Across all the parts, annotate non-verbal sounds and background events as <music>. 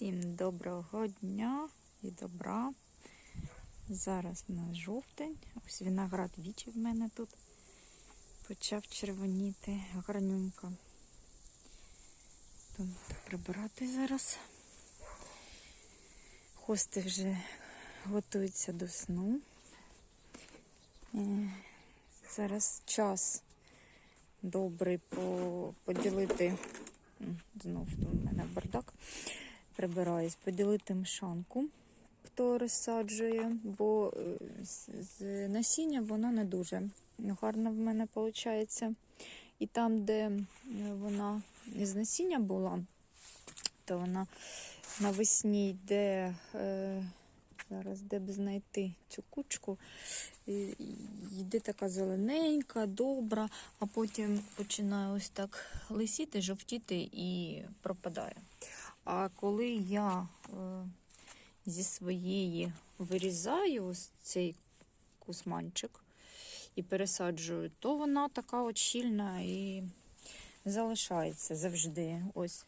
Всім доброго дня і добра. Зараз у нас жовтень. Ось виноград вічі в мене тут почав червоніти гарнюнько. Тут прибирати зараз. Хости вже готуються до сну. Е, Зараз час добрий поділити. Знов тут у мене бардак. Прибираюсь, поділити мшанку, хто розсаджує, бо е, з- насіння воно не дуже гарно в мене виходить. І там, де е, вона з насіння була, то вона навесні йде. Е, Зараз де б знайти цю кучку. Йде така зелененька, добра, а потім починає ось так лисіти, жовтіти і пропадає. А коли я е, зі своєї вирізаю ось цей кусманчик і пересаджую, то вона така от щільна і залишається завжди. Ось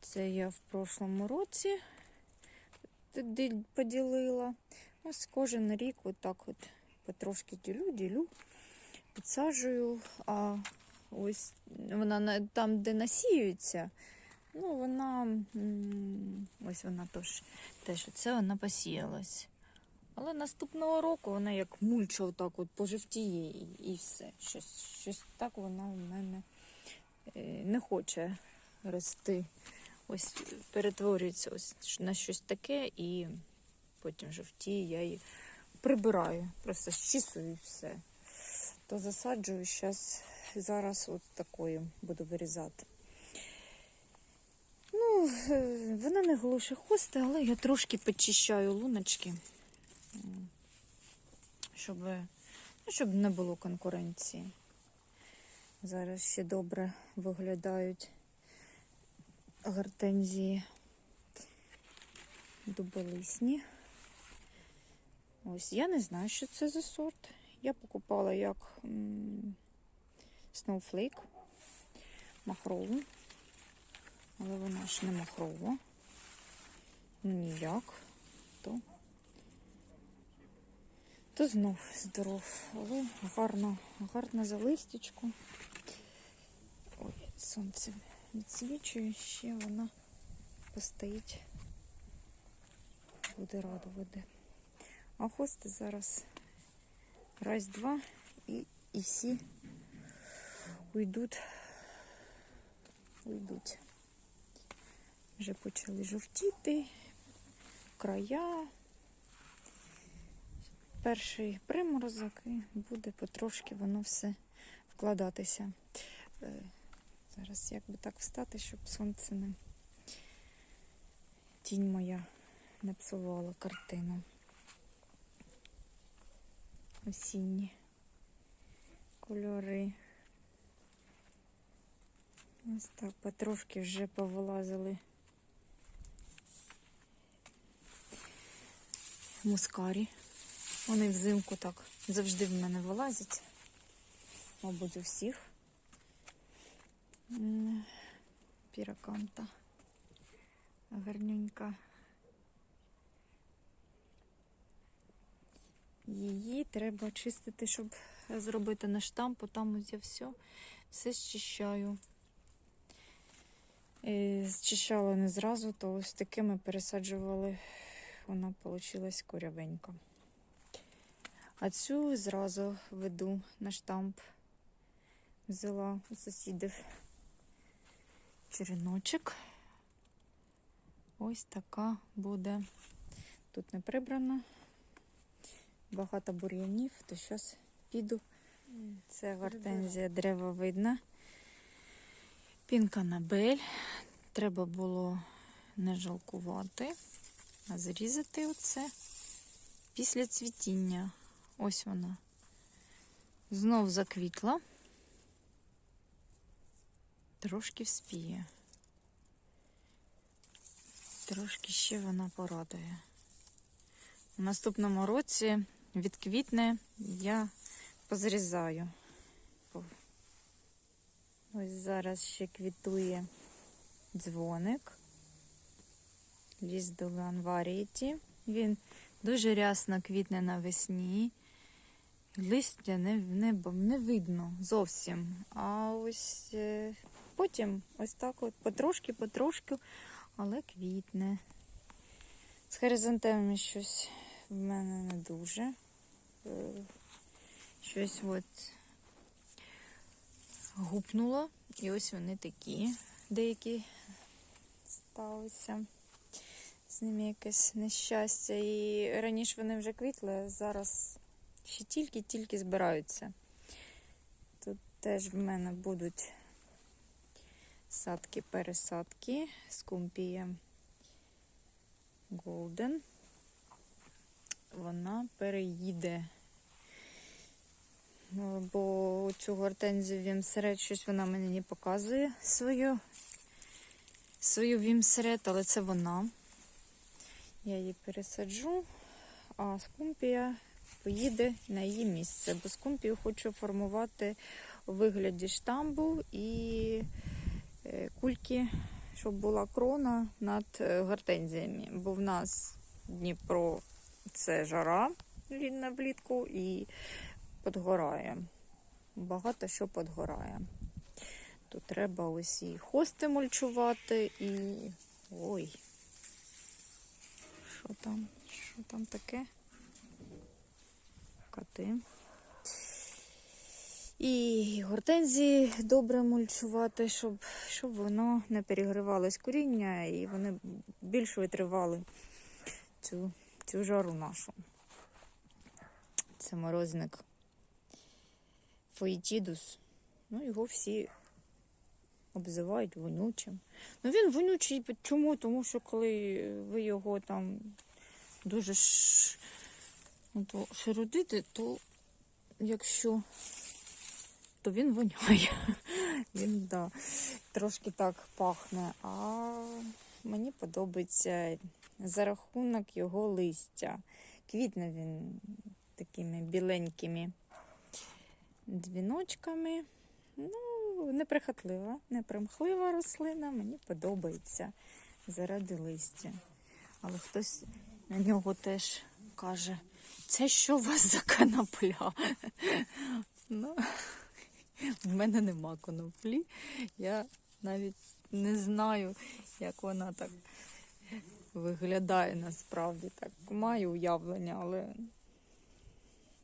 це я в прошлому році поділила. Ось кожен рік отак от потрошки ділю, ділю, підсаджую, а ось вона там, де насіюється, ну вона ось вона теж, теж оце вона посіялась. Але наступного року вона як мульча отак от пожовтіє і, все. Щось, щось так вона в мене е, не хоче рости. Ось перетворюється ось на щось таке і потім жовтіє, я її прибираю, просто щісую і все. То засаджую щас, зараз от такою буду вирізати. Вона не глуше хости, але я трошки почищаю луночки, щоб, ну, щоб не було конкуренції. Зараз ще добре виглядають гортензії дуболисні. Ось я не знаю, що це за сорт. Я покупала як Snowflake махрову, але вона ж не махрова. Ну ніяк. То, то знов здоров, але гарно, гарно за листячку. Ой, сонце відсвічує, ще вона постоїть, буде радувати. А хости зараз раз, два і, і всі уйдуть, уйдуть. Вже почали жовтіти, края. Перший приморозок і буде потрошки воно все вкладатися. Е, Зараз як би так встати, щоб сонце не тінь моя не псувала картину. Осінні кольори. Ось так потрошки вже повилазили мускарі. Вони взимку так завжди в мене вилазять. Мабуть, у всіх. Піраканта. Гарненька. Її треба чистити, щоб зробити на штампу. Там ось я все, все зчищаю. І зчищала не зразу, то ось такими пересаджували. Вона вийшла корявенька. А цю зразу веду на штамп. Взяла у сусідів череночок. Ось така буде. Тут не прибрано. Багато бур'янів, то зараз піду. Це гортензія древовидна. Пінканабель. Треба було не жалкувати, а зрізати оце після цвітіння. Ось вона. Знов заквітла. Трошки вспіє. Трошки ще вона порадує. У наступному році відквітне я позрізаю. Ось зараз ще квітує дзвоник. Ліздоган Variety. Він дуже рясно квітне навесні. Листя не, не, не видно зовсім. А ось е, потім ось так от потрошки, потрошки, але квітне. З хризантемами щось в мене не дуже. Е, Щось от гупнуло. І ось вони такі деякі сталися. З ними якесь нещастя. І раніше вони вже квітли, а зараз ще тільки-тільки збираються. Тут теж в мене будуть садки-пересадки з кумпієм Golden. Вона переїде. Ну, Бо цю гортензію вімсерет щось вона мені не показує свою, свою вімсерет, але це вона. Я її пересаджу, а скумпія поїде на її місце. Бо скумпію хочу формувати у вигляді штамбу і е, кульки, щоб була крона над е, гортензіями. Бо в нас Дніпро це жара лі- на влітку і подгорає. Багато що подгорає. Тут треба ось і хости мульчувати, і. Ой. Що там? Що там таке? Коти. І гортензії добре мульчувати, щоб, щоб воно не перегрівалось коріння і вони більш витривали цю, цю жару нашу. Це морозник Фоїтідус. Ну, його всі обзивають вонючим. Ну він вонючий чому? Тому що коли ви його там дуже ш... ну, то якщо то він воняє. <laughs> Він да, трошки так пахне. А мені подобається за рахунок його листя. Квітне він такими біленькими дзвіночками. Ну, неприхотлива, непримхлива рослина, мені подобається заради листя. Але хтось на нього теж каже, це що у вас за конопля? Ну, в мене нема коноплі. Я навіть не знаю, як вона так виглядає насправді. Так, маю уявлення, але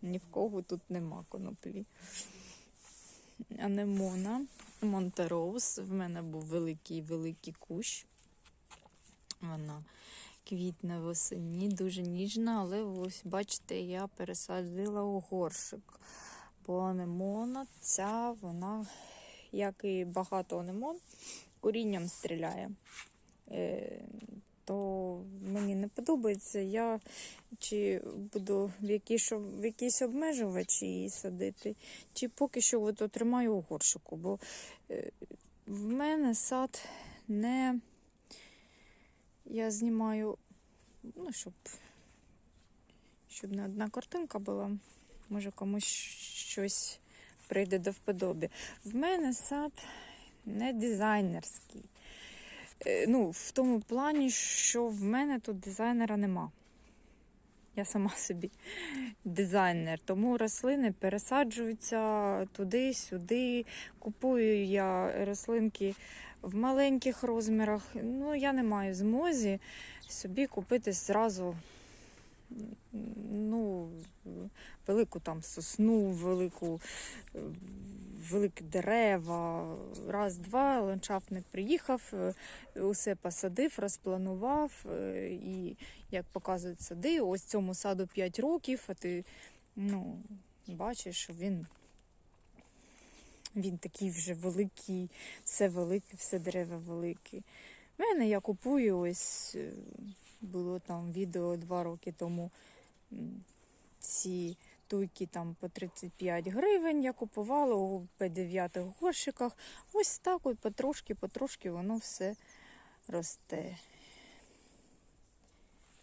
ні в кого тут нема коноплі. Анемона, Монтероуз. В мене був великий-великий кущ. Вона квітне восені, дуже ніжна, але ось, бачите, я пересадила у горшик. Бо анемона ця, вона, як і багато анемон, корінням стріляє. То мені не подобається. Я чи буду в якісь, в якісь обмежувачі її садити, чи поки що от тримаю у горшику. Бо е, в мене сад не я знімаю, ну, щоб, щоб не одна картинка була. Може комусь щось прийде до вподоби. В мене сад не дизайнерський. Е, Ну, в тому плані, що в мене тут дизайнера нема. Я сама собі дизайнер, тому рослини пересаджуються туди-сюди. Купую я рослинки в маленьких розмірах. Ну, я не маю змозі собі купити зразу ну, велику там сосну, велику, великі дерева. Раз-два ландшафтник приїхав, е, усе посадив, розпланував. е, І як показують сади, ось цьому саду 5 років, а ти ну, бачиш, він. Він такий вже великий, все велике, все дерева великі. В мене я купую ось е, було там відео два роки тому. Ці туйки там по 35 гривень я купувала у П9 горщиках. Ось так от потрошки, потрошки воно все росте.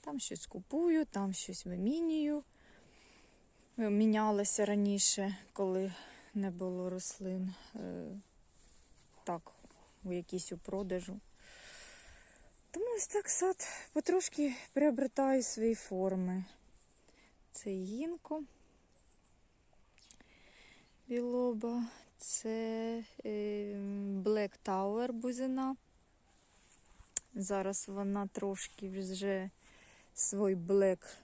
Там щось купую, там щось вимінюю. Мінялося раніше, коли не було рослин. Е, Так, у якійсь у продажу. Тому ось так сад потрошки приобретає свої форми. Це гінко, білоба, це е, Black Tower бузина. Зараз вона трошки вже свій блек,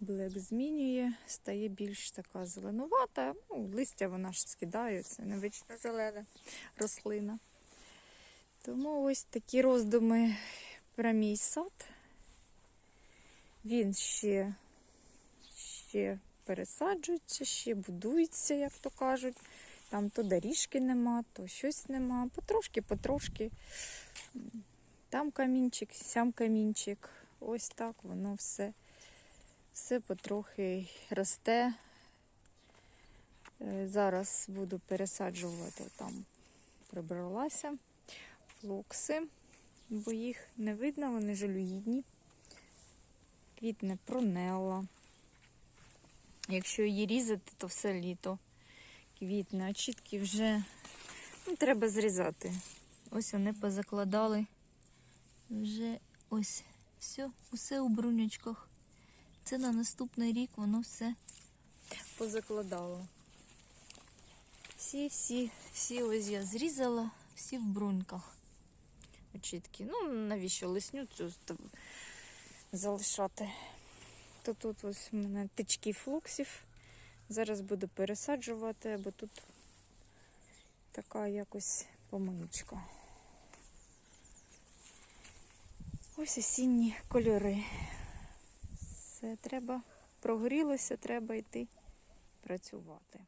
блек змінює, стає більш така зеленувата. Ну, листя вона ж скидає, це не зелена рослина. Тому ось такі роздуми про мій сад. Він ще, ще пересаджується, ще будується, як то кажуть. Там то доріжки нема, то щось нема. Потрошки, потрошки. Там камінчик, сям камінчик. Ось так воно все, все потрохи росте. Е, Зараз буду пересаджувати там, прибралася флокси, бо їх не видно, вони жалюгідні. Квітне пронелла. Якщо її різати, то все літо квітне, а чіткі вже ну, треба зрізати. Ось вони позакладали. Вже ось все, усе у брунячках. Це на наступний рік воно все позакладало. Всі, всі, всі ось я зрізала, всі в бруньках. Очітки. Ну, навіщо лисню цю залишати? То тут ось у мене тички флуксів. Зараз буду пересаджувати, бо тут така якось помичка. Ось осінні кольори. Все, треба, прогорілося, треба йти працювати.